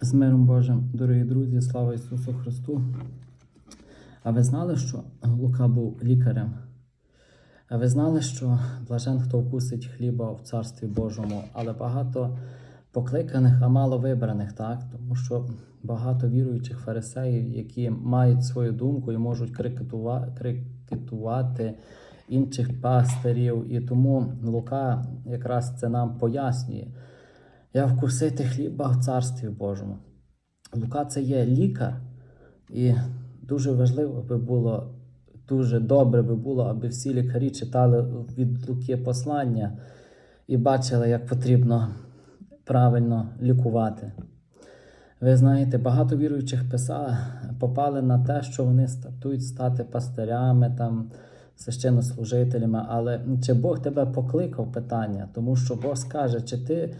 З миром Божим, дорогі друзі, слава Ісусу Христу. А ви знали, що Лука був лікарем? А ви знали, що блажен, хто вкусить хліба в Царстві Божому, але багато покликаних, а мало вибраних, так? Тому що багато віруючих фарисеїв, які мають свою думку і можуть крикетува- критикувати інших пастирів. І тому Лука якраз це нам пояснює. Я вкусити хліба в Царстві Божому. Лука це є лікар, і дуже важливо би було, дуже добре би було, аби всі лікарі читали від Луки послання і бачили, як потрібно правильно лікувати. Ви знаєте, багато віруючих писали, попали на те, що вони стартують стати пастирями, там, священнослужителями, але чи Бог тебе покликав питання, тому що Бог скаже, чи ти,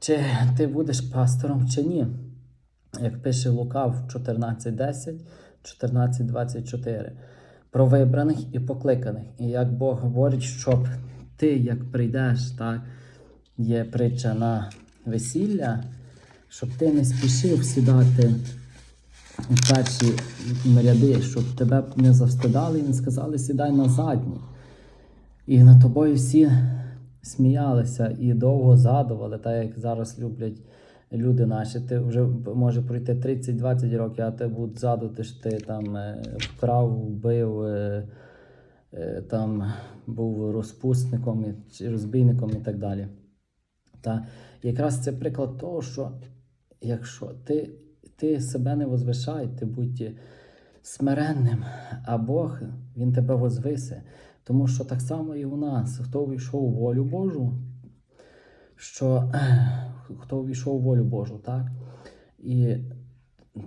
чи ти будеш пастором, чи ні. Як пише Лука в 14.10, 14.24, про вибраних і покликаних. І як Бог говорить, щоб ти, як прийдеш, так, є притча на весілля, щоб ти не спішив сідати в перші ряди, щоб тебе не завстидали і не сказали, сідай на задні. І над тобою всі сміялися і довго згадували, так як зараз люблять люди наші. Ти вже може пройти 30-20 років, а ти будуть згадувати, що ти там е, вкрав, вбив, е, е, там був розпусником чи розбійником і так далі. Та якраз це приклад того, що якщо ти, ти себе не возвишай, ти будь смиренним, а Бог Він тебе возвисе. Тому що так само і у нас, хто увійшов у волю Божу, що хто увійшов у волю Божу, так? І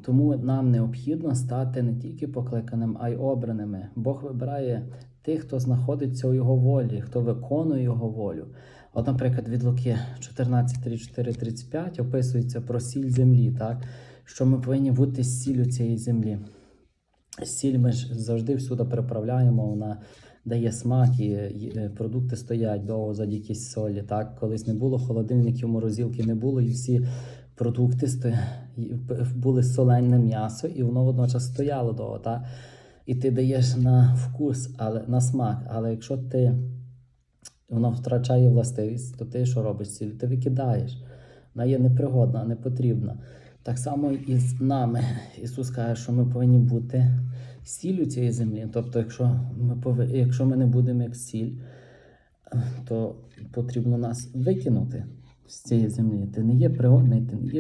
тому нам необхідно стати не тільки покликаним, а й обраними. Бог вибирає тих, хто знаходиться у Його волі, хто виконує Його волю. От, наприклад, від Луки 14, 34, 35 описується про сіль землі, так? що ми повинні бути сіллю цієї землі. Сіль ми ж завжди всюди приправляємо, вона дає смак, і е, продукти стоять довго завдяки солі. Так? Колись не було холодильників, морозилки не було, і всі продукти сто... були солене м'ясо, і воно водночас стояло довго. Так? І ти даєш на вкус, але на смак. Але якщо ти воно втрачає властивість, то ти що робиш? Сіль? Ти викидаєш. Вона є непригодна, не потрібна. Так само і з нами. Ісус каже, що ми повинні бути сіллю цієї землі. Тобто, якщо ми, пови... якщо ми не будемо як сіль, то потрібно нас викинути з цієї землі. Ти не є пригодний, ти не є